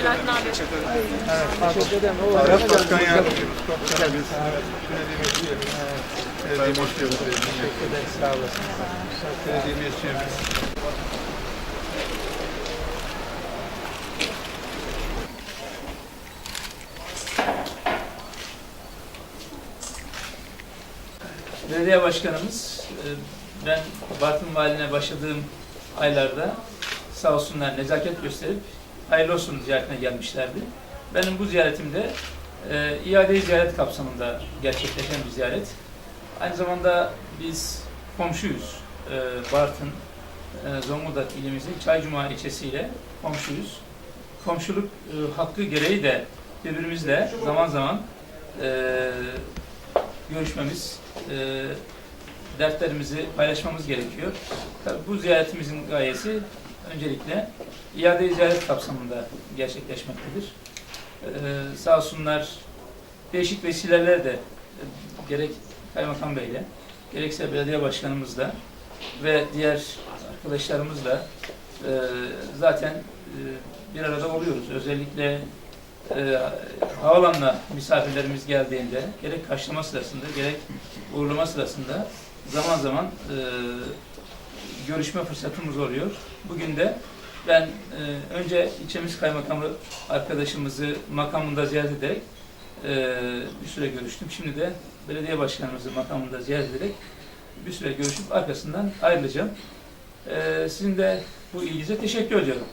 Selahattin abi. Teşekkür ederim. Evet, zaman başkan yardımcımız, komiserimiz, belediye meclisimiz, belediye geldiniz. Teşekkür ederim. Sağ olasın. Belediye meclisimiz. Belediye başkanımız, e, ben Bartın Valiliğine başladığım aylarda sağ olsunlar nezaket gösterip hayırlı olsun ziyaretine gelmişlerdi. Benim bu ziyaretimde e, iade ziyaret kapsamında gerçekleşen bir ziyaret. Aynı zamanda biz komşuyuz. E, Bartın, e, Zonguldak ilimizin Çaycuma ilçesiyle komşuyuz. Komşuluk e, hakkı gereği de birbirimizle zaman zaman e, görüşmemiz, e, dertlerimizi paylaşmamız gerekiyor. Tabii bu ziyaretimizin gayesi öncelikle iade ziyaret kapsamında gerçekleşmektedir. E, sağ olsunlar değişik vesilelerle de e, gerek Kaymakam Bey'le, gerekse belediye başkanımızla ve diğer arkadaşlarımızla e, zaten e, bir arada oluyoruz. Özellikle e, havalanına misafirlerimiz geldiğinde gerek karşılama sırasında gerek uğurlama sırasında zaman zaman e, görüşme fırsatımız oluyor. Bugün de ben e, önce ilçemiz kaymakamı arkadaşımızı makamında ziyaret ederek e, bir süre görüştüm. Şimdi de belediye başkanımızı makamında ziyaret ederek bir süre görüşüp arkasından ayrılacağım. E, sizin de bu ilginize teşekkür ediyorum.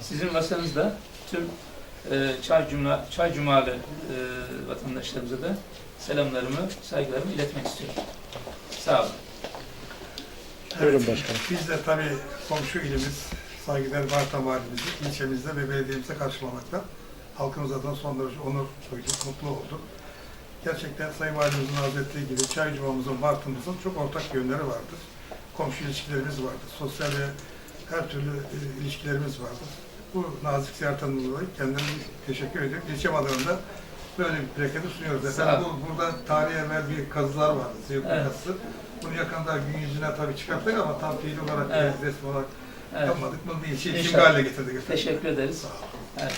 Sizin vasıtanızda tüm e, Çay, Cuma, Çay Cumalı e, vatandaşlarımıza da selamlarımı, saygılarımı iletmek istiyorum. Sağ olun. Buyurun başkanım. Biz de tabii komşu ilimiz, saygıdeğer Bartın Valimizi ilçemizde ve belediyemizde karşılamakta. Halkımız adına son derece onur duyduk, mutlu olduk. Gerçekten Sayın Valimizin ettiği gibi Çaycuma'mızın, Bartın'ımızın çok ortak yönleri vardır. Komşu ilişkilerimiz vardır. Sosyal ve her türlü e, ilişkilerimiz vardır. Bu nazik ziyaretten dolayı kendilerine teşekkür ediyorum. İlçem adına da böyle bir plaketi sunuyoruz. Efendim bu, burada tarihi evvel bir kazılar vardı, Zeyuk Evet. kazısı. Bunu yakında gün yüzüne tabii çıkarttık ama tam fiil olarak, Evet. resmi olarak Evet. yapmadık. Bunu İnşallah. şimdi hale getirdik efendim. Teşekkür ederiz. Sağ olun. Evet.